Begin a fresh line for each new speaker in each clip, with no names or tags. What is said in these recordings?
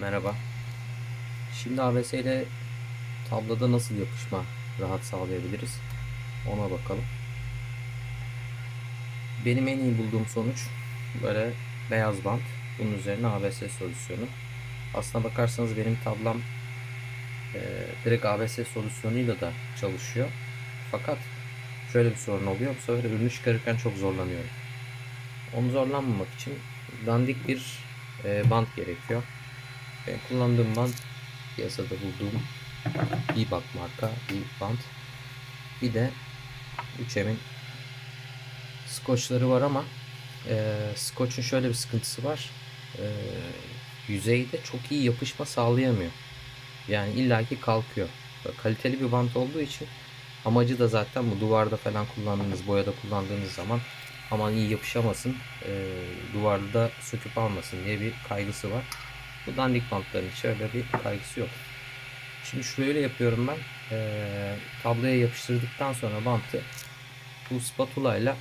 Merhaba. Şimdi ABS ile tabloda nasıl yapışma rahat sağlayabiliriz? Ona bakalım. Benim en iyi bulduğum sonuç böyle beyaz bant. Bunun üzerine ABS solüsyonu. Aslına bakarsanız benim tablam e, direkt ABS solüsyonuyla da çalışıyor. Fakat şöyle bir sorun oluyor. Bu sefer ürünü çıkarırken çok zorlanıyorum. Onu zorlanmamak için dandik bir e, bant gerekiyor. Benim kullandığım bant piyasada bulduğum Bebop marka bir bant. Bir de 3M'in skoçları var ama e, skoçun şöyle bir sıkıntısı var. E, yüzeyde çok iyi yapışma sağlayamıyor. Yani illaki kalkıyor. Böyle kaliteli bir bant olduğu için amacı da zaten bu duvarda falan kullandığınız, boyada kullandığınız zaman aman iyi yapışamasın, e, duvarda da söküp almasın diye bir kaygısı var. Bu dandik bantların hiç öyle bir kaygısı yok. Şimdi şöyle yapıyorum ben. E, tabloya yapıştırdıktan sonra bantı bu spatula ile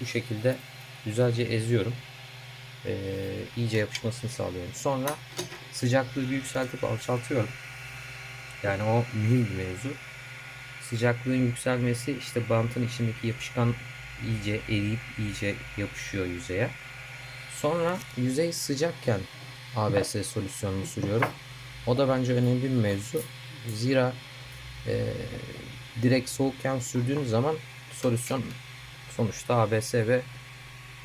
bu şekilde güzelce eziyorum. E, iyice yapışmasını sağlıyorum. Sonra sıcaklığı bir yükseltip alçaltıyorum. Yani o mühim bir mevzu. Sıcaklığın yükselmesi işte bantın içindeki yapışkan iyice eriyip iyice yapışıyor yüzeye. Sonra yüzey sıcakken ABS solüsyonumu sürüyorum. O da bence önemli bir mevzu. Zira e, direkt soğukken sürdüğünüz zaman solüsyon sonuçta ABS ve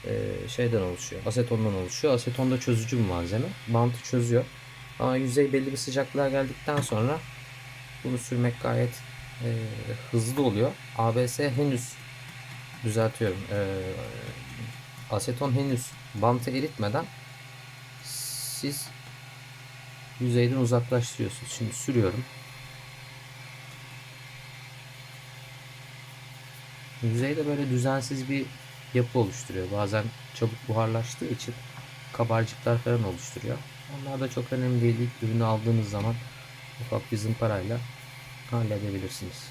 e, şeyden oluşuyor. Asetondan oluşuyor. Aseton da çözücü bir malzeme. Bantı çözüyor. Ama yüzey belli bir sıcaklığa geldikten sonra bunu sürmek gayet e, hızlı oluyor. ABS henüz düzeltiyorum. E, aseton henüz bantı eritmeden siz yüzeyden uzaklaştırıyorsunuz. Şimdi sürüyorum. Yüzeyde böyle düzensiz bir yapı oluşturuyor. Bazen çabuk buharlaştığı için kabarcıklar falan oluşturuyor. Onlar da çok önemli değil. Ürünü aldığınız zaman ufak bir zımparayla halledebilirsiniz.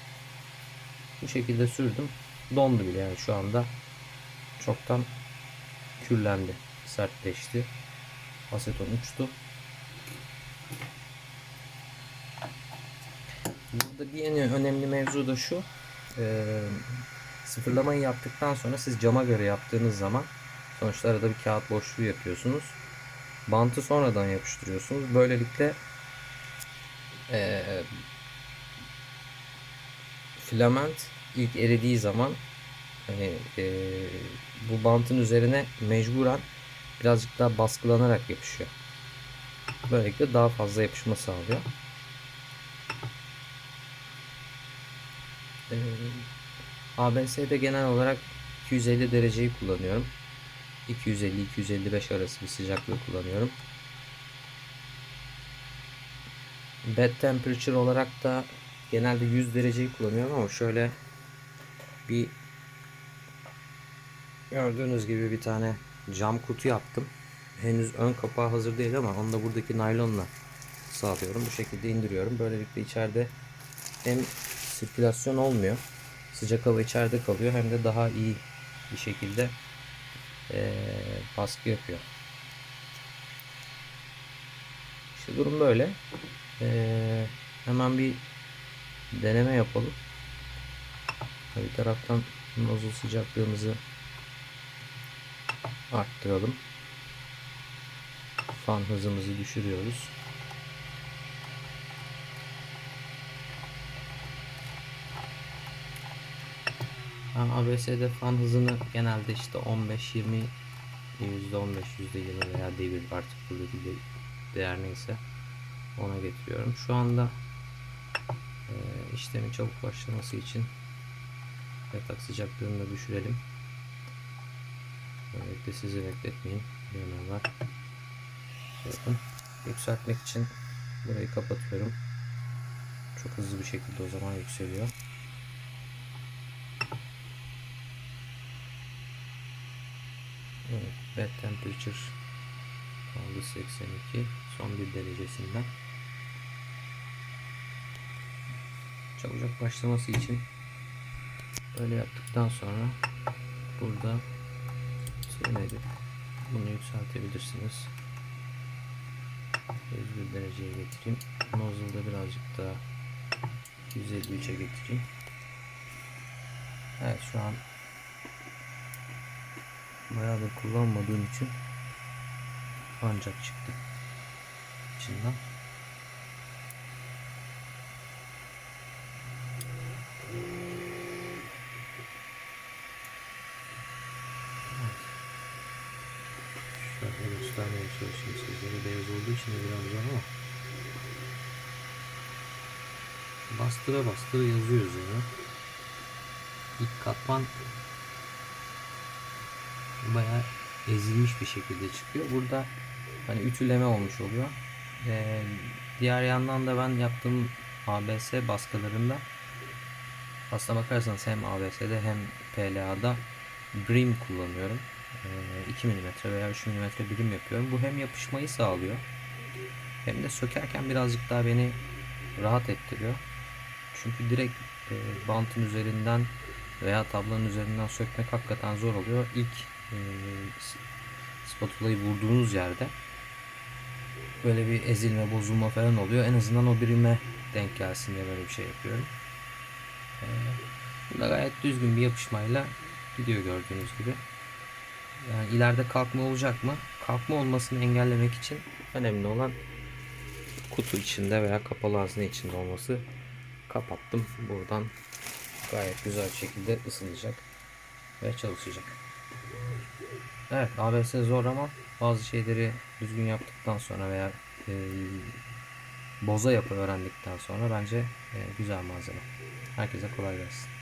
Bu şekilde sürdüm. Dondu bile yani şu anda çoktan kürlendi. Sertleşti. Aseton uçtu. Burada bir en önemli mevzu da şu. E, sıfırlamayı yaptıktan sonra siz cama göre yaptığınız zaman sonuçta arada bir kağıt boşluğu yapıyorsunuz. Bantı sonradan yapıştırıyorsunuz. Böylelikle e, filament ilk eridiği zaman hani e, bu bantın üzerine mecburen birazcık daha baskılanarak yapışıyor. Böylelikle daha fazla yapışma sağlıyor. Ee, ABS'de genel olarak 250 dereceyi kullanıyorum. 250-255 arası bir sıcaklığı kullanıyorum. Bed temperature olarak da genelde 100 dereceyi kullanıyorum ama şöyle bir gördüğünüz gibi bir tane cam kutu yaptım. Henüz ön kapağı hazır değil ama onu da buradaki naylonla sağlıyorum. Bu şekilde indiriyorum. Böylelikle içeride hem sirkülasyon olmuyor. Sıcak hava içeride kalıyor hem de daha iyi bir şekilde ee, baskı yapıyor. İşte durum böyle. Ee, hemen bir deneme yapalım. Bir taraftan nozul sıcaklığımızı arttıralım. Fan hızımızı düşürüyoruz. Ben ABS'de fan hızını genelde işte 15-20 %15, %20 veya devir artık buradaki değer neyse ona getiriyorum. Şu anda e, işlemin çabuk başlaması için yatak sıcaklığını da düşürelim. Böylelikle sizi bekletmeyeyim. Var. Bakın yükseltmek için burayı kapatıyorum. Çok hızlı bir şekilde o zaman yükseliyor. Evet, bed temperature kaldı 82 son bir derecesinden. Çabucak başlaması için böyle yaptıktan sonra burada sürmeli bunu yükseltebilirsiniz. 101 dereceye getireyim. Nozzle'da birazcık daha 253'e getireyim. Evet şu an bayağıdır kullanmadığım için ancak çıktı içinden. Şöyle göstermeye çalışayım sizlere beyaz olduğu için de biraz zor ama bastıra bastıra yazıyor üzerine. İlk katman bayağı ezilmiş bir şekilde çıkıyor. Burada hani ütüleme olmuş oluyor. Ee, diğer yandan da ben yaptığım ABS baskılarında aslına bakarsanız hem ABS'de hem PLA'da brim kullanıyorum. Ee, 2 mm veya 3 mm birim yapıyorum. Bu hem yapışmayı sağlıyor hem de sökerken birazcık daha beni rahat ettiriyor. Çünkü direkt e, bantın üzerinden veya tablanın üzerinden sökmek hakikaten zor oluyor. İlk e, spatulayı vurduğunuz yerde böyle bir ezilme, bozulma falan oluyor. En azından o birime denk gelsin diye böyle bir şey yapıyorum. E, bu da gayet düzgün bir yapışmayla gidiyor gördüğünüz gibi. Yani ileride kalkma olacak mı? Kalkma olmasını engellemek için önemli olan kutu içinde veya kapalı hazne içinde olması. Kapattım. Buradan gayet güzel şekilde ısınacak ve çalışacak. Evet ABS zor ama bazı şeyleri düzgün yaptıktan sonra veya e, boza yapı öğrendikten sonra bence e, güzel malzeme. Herkese kolay gelsin.